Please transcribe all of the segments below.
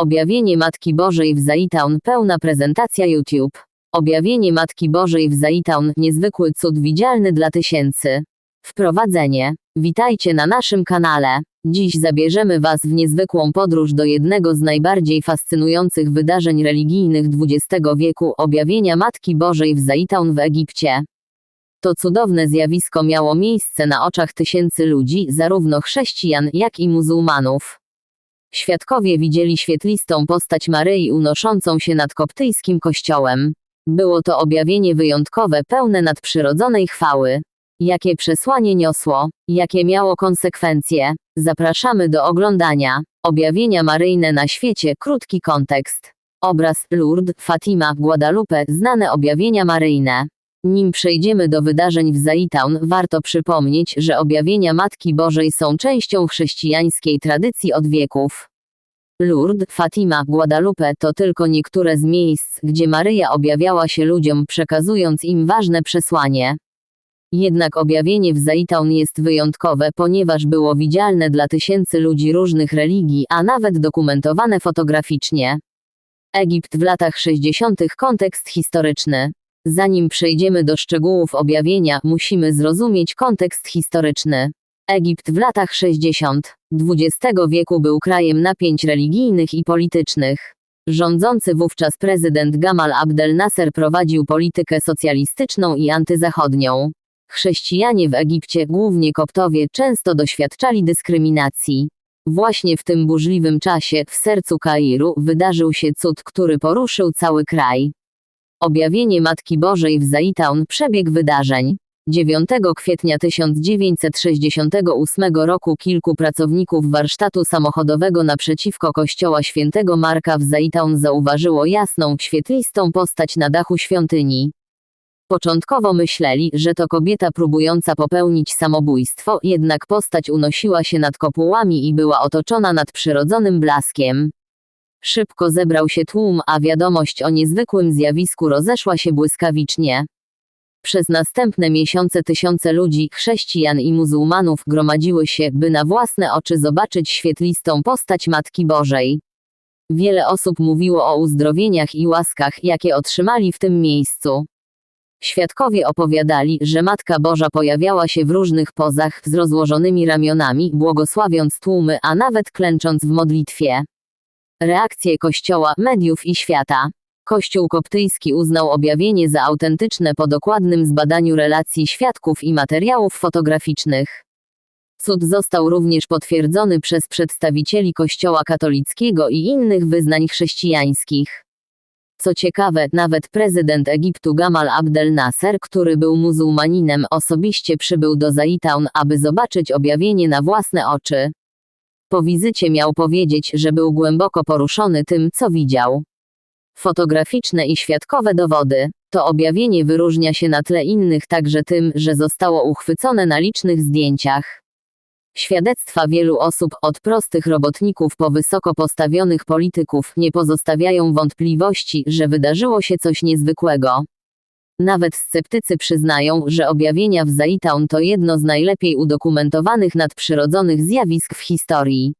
Objawienie Matki Bożej w Zaitown pełna prezentacja YouTube. Objawienie Matki Bożej w Zaitown niezwykły cud widzialny dla tysięcy. Wprowadzenie. Witajcie na naszym kanale. Dziś zabierzemy Was w niezwykłą podróż do jednego z najbardziej fascynujących wydarzeń religijnych XX wieku objawienia Matki Bożej w Zaitown w Egipcie. To cudowne zjawisko miało miejsce na oczach tysięcy ludzi, zarówno chrześcijan, jak i muzułmanów. Świadkowie widzieli świetlistą postać Maryi unoszącą się nad koptyjskim kościołem. Było to objawienie wyjątkowe, pełne nadprzyrodzonej chwały. Jakie przesłanie niosło, jakie miało konsekwencje? Zapraszamy do oglądania. Objawienia maryjne na świecie, krótki kontekst. Obraz Lourdes, Fatima, Guadalupe, znane objawienia maryjne. Nim przejdziemy do wydarzeń w Zaitown, warto przypomnieć, że objawienia Matki Bożej są częścią chrześcijańskiej tradycji od wieków. Lourdes, Fatima, Guadalupe to tylko niektóre z miejsc, gdzie Maryja objawiała się ludziom, przekazując im ważne przesłanie. Jednak objawienie w Zaitown jest wyjątkowe, ponieważ było widzialne dla tysięcy ludzi różnych religii, a nawet dokumentowane fotograficznie. Egipt w latach 60. kontekst historyczny. Zanim przejdziemy do szczegółów objawienia, musimy zrozumieć kontekst historyczny. Egipt w latach 60. XX wieku był krajem napięć religijnych i politycznych. Rządzący wówczas prezydent Gamal Abdel Nasser prowadził politykę socjalistyczną i antyzachodnią. Chrześcijanie w Egipcie, głównie koptowie, często doświadczali dyskryminacji. Właśnie w tym burzliwym czasie, w sercu Kairu, wydarzył się cud, który poruszył cały kraj. Objawienie Matki Bożej w Zaitown przebieg wydarzeń. 9 kwietnia 1968 roku kilku pracowników warsztatu samochodowego naprzeciwko kościoła świętego Marka w Zaitown zauważyło jasną, świetlistą postać na dachu świątyni. Początkowo myśleli, że to kobieta próbująca popełnić samobójstwo, jednak postać unosiła się nad kopułami i była otoczona nadprzyrodzonym blaskiem. Szybko zebrał się tłum, a wiadomość o niezwykłym zjawisku rozeszła się błyskawicznie. Przez następne miesiące tysiące ludzi, chrześcijan i muzułmanów gromadziły się, by na własne oczy zobaczyć świetlistą postać Matki Bożej. Wiele osób mówiło o uzdrowieniach i łaskach, jakie otrzymali w tym miejscu. Świadkowie opowiadali, że Matka Boża pojawiała się w różnych pozach, z rozłożonymi ramionami, błogosławiąc tłumy, a nawet klęcząc w modlitwie. Reakcje Kościoła, mediów i świata. Kościół koptyjski uznał objawienie za autentyczne po dokładnym zbadaniu relacji świadków i materiałów fotograficznych. Cud został również potwierdzony przez przedstawicieli Kościoła katolickiego i innych wyznań chrześcijańskich. Co ciekawe, nawet prezydent Egiptu Gamal Abdel Nasser, który był muzułmaninem, osobiście przybył do Zaitown, aby zobaczyć objawienie na własne oczy. Po wizycie miał powiedzieć, że był głęboko poruszony tym, co widział. Fotograficzne i świadkowe dowody. To objawienie wyróżnia się na tle innych także tym, że zostało uchwycone na licznych zdjęciach. Świadectwa wielu osób, od prostych robotników po wysoko postawionych polityków, nie pozostawiają wątpliwości, że wydarzyło się coś niezwykłego. Nawet sceptycy przyznają, że objawienia w Zaitown to jedno z najlepiej udokumentowanych nadprzyrodzonych zjawisk w historii.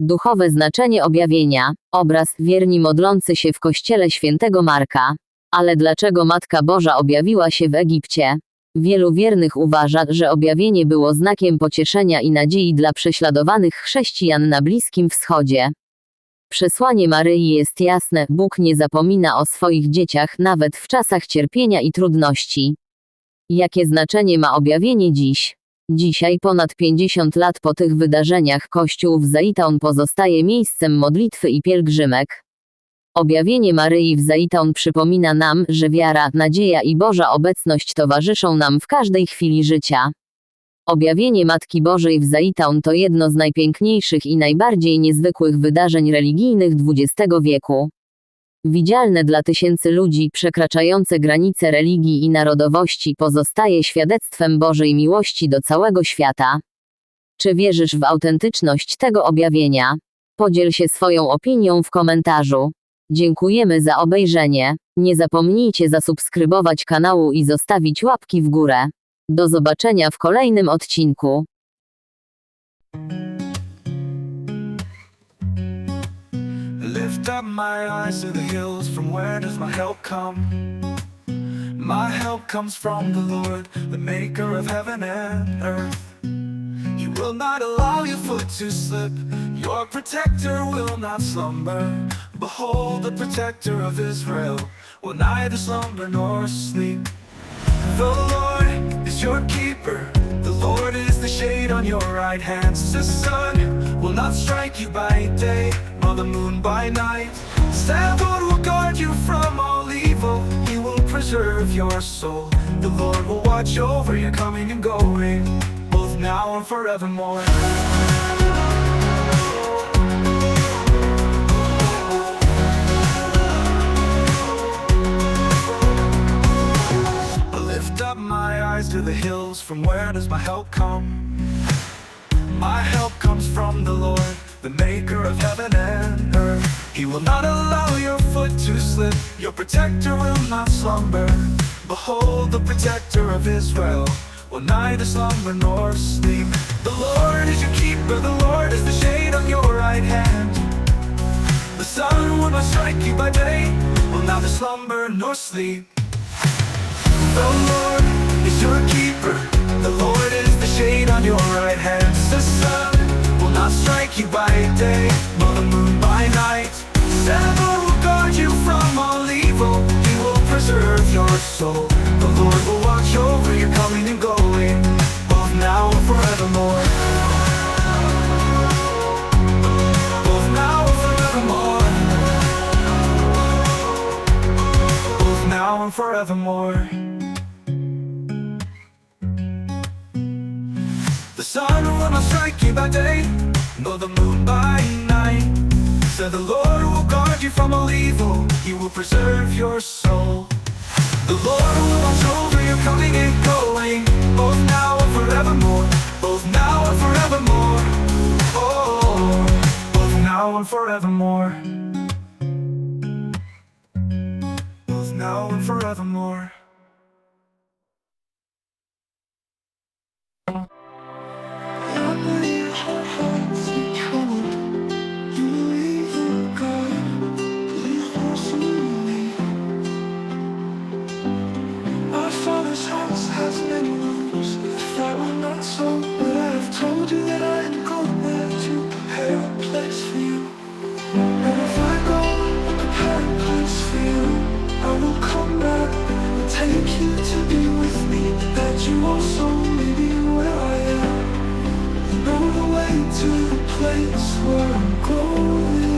Duchowe znaczenie objawienia. Obraz wierni modlący się w kościele świętego Marka. Ale dlaczego Matka Boża objawiła się w Egipcie? Wielu wiernych uważa, że objawienie było znakiem pocieszenia i nadziei dla prześladowanych chrześcijan na Bliskim Wschodzie. Przesłanie Maryi jest jasne: Bóg nie zapomina o swoich dzieciach nawet w czasach cierpienia i trudności. Jakie znaczenie ma objawienie dziś? Dzisiaj, ponad 50 lat po tych wydarzeniach, Kościół w Zaitown pozostaje miejscem modlitwy i pielgrzymek. Objawienie Maryi w Zaitown przypomina nam, że wiara, nadzieja i Boża obecność towarzyszą nam w każdej chwili życia. Objawienie Matki Bożej w Zaitown to jedno z najpiękniejszych i najbardziej niezwykłych wydarzeń religijnych XX wieku. Widzialne dla tysięcy ludzi, przekraczające granice religii i narodowości, pozostaje świadectwem Bożej miłości do całego świata. Czy wierzysz w autentyczność tego objawienia? Podziel się swoją opinią w komentarzu. Dziękujemy za obejrzenie. Nie zapomnijcie zasubskrybować kanału i zostawić łapki w górę. Do zobaczenia w kolejnym odcinku. Lift up my eyes to the hills, from where does my help come? My help comes from the Lord, the maker of heaven and earth. He will not allow your foot to slip, your protector will not slumber. Behold, the protector of Israel will neither slumber nor sleep. The Lord your keeper. The Lord is the shade on your right hand. The sun will not strike you by day, nor the moon by night. The Lord will guard you from all evil. He will preserve your soul. The Lord will watch over your coming and going, both now and forevermore. My eyes to the hills, from where does my help come? My help comes from the Lord, the maker of heaven and earth. He will not allow your foot to slip, your protector will not slumber. Behold, the protector of Israel will neither slumber nor sleep. The Lord is your keeper, the Lord is the shade on your right hand. The sun will not strike you by day, will neither slumber nor sleep. The Lord keeper. The Lord is the shade on your right hand. The sun will not strike you by day, nor the moon by night. Will guard you from all evil. He will preserve your soul. The Lord will watch over your coming and going, both now and forevermore. Both now and forevermore. Both now and forevermore. By day, nor the moon by night. Said the Lord will guard you from all evil, He will preserve your soul. The Lord will watch over your coming and going, both now and forevermore, both now and forevermore. Oh, both now and forevermore. Both now and forevermore. You to be with me, that you where I am. Know the way to the place where I'm going.